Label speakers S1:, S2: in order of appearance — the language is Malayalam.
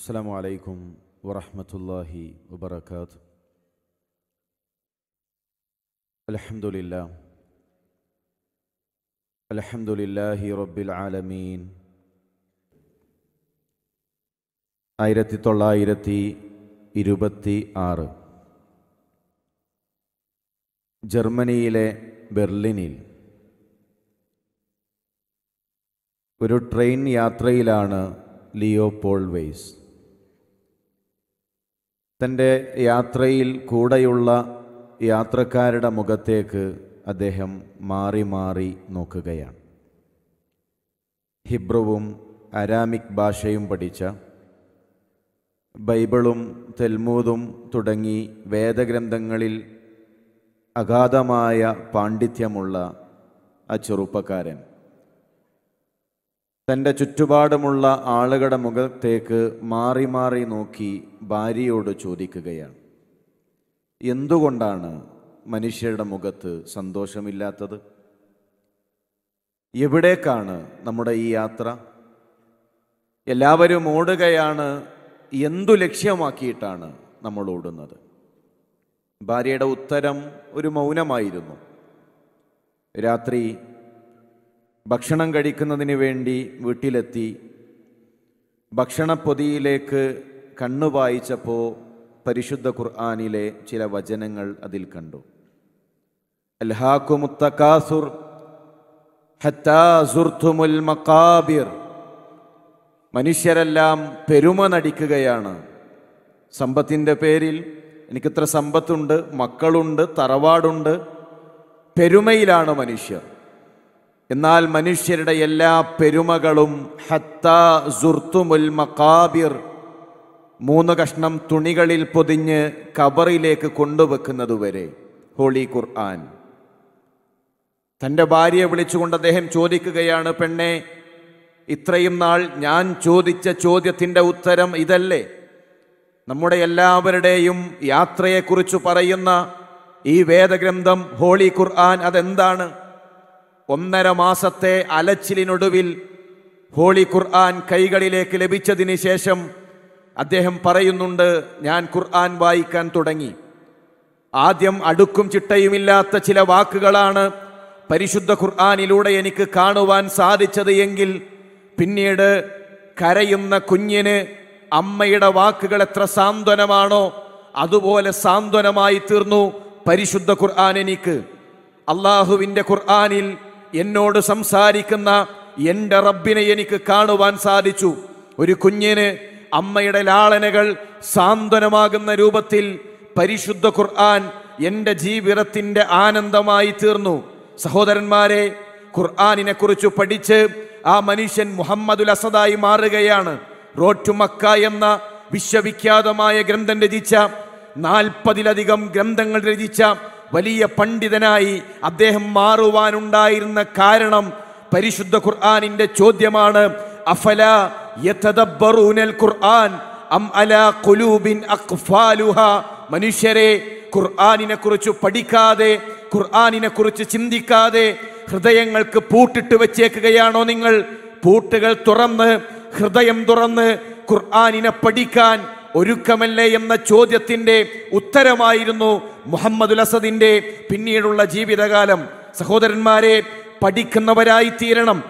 S1: السلام عليكم ورحمة الله وبركاته الحمد لله الحمد لله رب العالمين ആയിരത്തി തൊള്ളായിരത്തി ഇരുപത്തി ആറ് ജർമ്മനിയിലെ ബെർലിനിൽ ഒരു ട്രെയിൻ യാത്രയിലാണ് ലിയോ പോൾ വെയ്സ് തന്റെ യാത്രയിൽ കൂടെയുള്ള യാത്രക്കാരുടെ മുഖത്തേക്ക് അദ്ദേഹം മാറി മാറി നോക്കുകയാണ്. ഹിബ്രുവും അരാമിക് ഭാഷയും പഠിച്ച ബൈബിളും തെൽമൂതും തുടങ്ങി വേദഗ്രന്ഥങ്ങളിൽ അഗാധമായ പാണ്ഡിത്യമുള്ള ആ ചെറുപ്പക്കാരൻ തന്റെ ചുറ്റുപാടുമുള്ള ആളുകളുടെ മുഖത്തേക്ക് മാറി മാറി നോക്കി ഭാര്യയോട് ചോദിക്കുകയാണ്. എന്തുകൊണ്ടാണ് മനുഷ്യരുടെ മുഖത്ത് സന്തോഷമില്ലാത്തത്? എവിടേക്കാണ് നമ്മുടെ ഈ യാത്ര? എല്ലാവരും ഓടുകയാണ് എന്തു ലക്ഷ്യമാക്കിയിട്ടാണ് നമ്മൾ ഓടുന്നത്? ഭാര്യയുടെ ഉത്തരം ഒരു മൗനമായിരുന്നു. രാത്രി ഭക്ഷണം കഴിക്കുന്നതിന് വേണ്ടി വീട്ടിലെത്തി. ഭക്ഷണപ്പൊതിയിലേക്ക് കണ്ണു വായിച്ചപ്പോൾ പരിശുദ്ധ ഖുർആാനിലെ ചില വചനങ്ങൾ അതിൽ കണ്ടു. അൽഹാക്കുമുത്തക്കാസുർ ഹത്താ സുർത്തുമുൽ മക്കാബിർ മനുഷ്യരെല്ലാം പെരുമ നടിക്കുകയാണ്. സമ്പത്തിന്റെ പേരിൽ എനിക്കിത്ര സമ്പത്തുണ്ട് മക്കളുണ്ട് തറവാടുണ്ട്. പെരുമയിലാണ് മനുഷ്യർ. എന്നാൽ മനുഷ്യരുടെ എല്ലാ പെരുമകളും ഹത്ത സുർത്തുമുൽ മക്കാബിർ മൂന്ന് കഷ്ണം തുണികളിൽ പൊതിഞ്ഞ് കബറിലേക്ക് കൊണ്ടുവെക്കുന്നതുവരെ ഹോളി ഖുർആൻ. തന്റെ ഭാര്യയെ വിളിച്ചുകൊണ്ട് അദ്ദേഹം ചോദിക്കുകയാണ് പെണ്ണെ ഇത്രയും നാൾ ഞാൻ ചോദിച്ച ചോദ്യത്തിന്റെ ഉത്തരം ഇതല്ലേ? നമ്മുടെ എല്ലാവരുടെയും യാത്രയെക്കുറിച്ച് പറയുന്ന ഈ വേദഗ്രന്ഥം ഹോളി ഖുർആൻ അതെന്താണ്? ഒന്നര മാസത്തെ അലച്ചിലിനൊടുവിൽ ഹോളി ഖുർആൻ കൈകളിലേക്ക് ലഭിച്ചതിന് ശേഷം അദ്ദേഹം പറയുന്നുണ്ട് ഞാൻ ഖുർആൻ വായിക്കാൻ തുടങ്ങി. ആദ്യം അടുക്കും ചിട്ടയുമില്ലാത്ത ചില വാക്കുകളാണ് പരിശുദ്ധ ഖുർആാനിലൂടെ എനിക്ക് കാണുവാൻ സാധിച്ചത് എങ്കിൽ പിന്നീട് കരയുന്ന കുഞ്ഞിന് അമ്മയുടെ വാക്കുകൾ എത്ര സാന്ത്വനമാണോ അതുപോലെ സാന്ത്വനമായി തീർന്നു പരിശുദ്ധ ഖുർആൻ എനിക്ക്. അള്ളാഹുവിന്റെ ഖുർആാനിൽ എന്നോട് സംസാരിക്കുന്ന എന്റെ റബ്ബിനെ എനിക്ക് കാണുവാൻ സാധിച്ചു. ഒരു കുഞ്ഞിന് അമ്മയുടെ ലാളനകൾ സാന്ത്വനമാകുന്ന രൂപത്തിൽ പരിശുദ്ധ ഖുർആൻ എന്റെ ജീവിതത്തിന്റെ ആനന്ദമായി തീർന്നു. സഹോദരന്മാരെ ഖുർആാനിനെ കുറിച്ച് പഠിച്ച് ആ മനുഷ്യൻ മുഹമ്മദുൽ അസദായി മാറുകയാണ്. റോഡ് ടു മക്ക എന്ന വിശ്വവിഖ്യാതമായ ഗ്രന്ഥം രചിച്ച നാൽപ്പതിലധികം ഗ്രന്ഥങ്ങൾ രചിച്ച വലിയ പണ്ഡിതനായി അദ്ദേഹം മാറുവാനുണ്ടായിരുന്ന കാരണം പരിശുദ്ധ ഖുർആാനിന്റെ ചോദ്യമാണ് അഫല ഖുർആൻ അം അല അഖ്ഫാലുഹ? മനുഷ്യരെ ഖുർആാനിനെ കുറിച്ച് പഠിക്കാതെ ഖുർആാനിനെ കുറിച്ച് ചിന്തിക്കാതെ ഹൃദയങ്ങൾക്ക് പൂട്ടിട്ട് വെച്ചേക്കുകയാണോ നിങ്ങൾ? പൂട്ടുകൾ തുറന്ന് ഹൃദയം തുറന്ന് ഖുർആാനിനെ പഠിക്കാൻ ഒരുക്കമല്ലേ എന്ന ചോദ്യത്തിന്റെ ഉത്തരമായിരുന്നു മുഹമ്മദുൽ അസദിന്റെ പിന്നീടുള്ള ജീവിതകാലം. സഹോദരന്മാരെ പഠിക്കുന്നവരായി തീരണം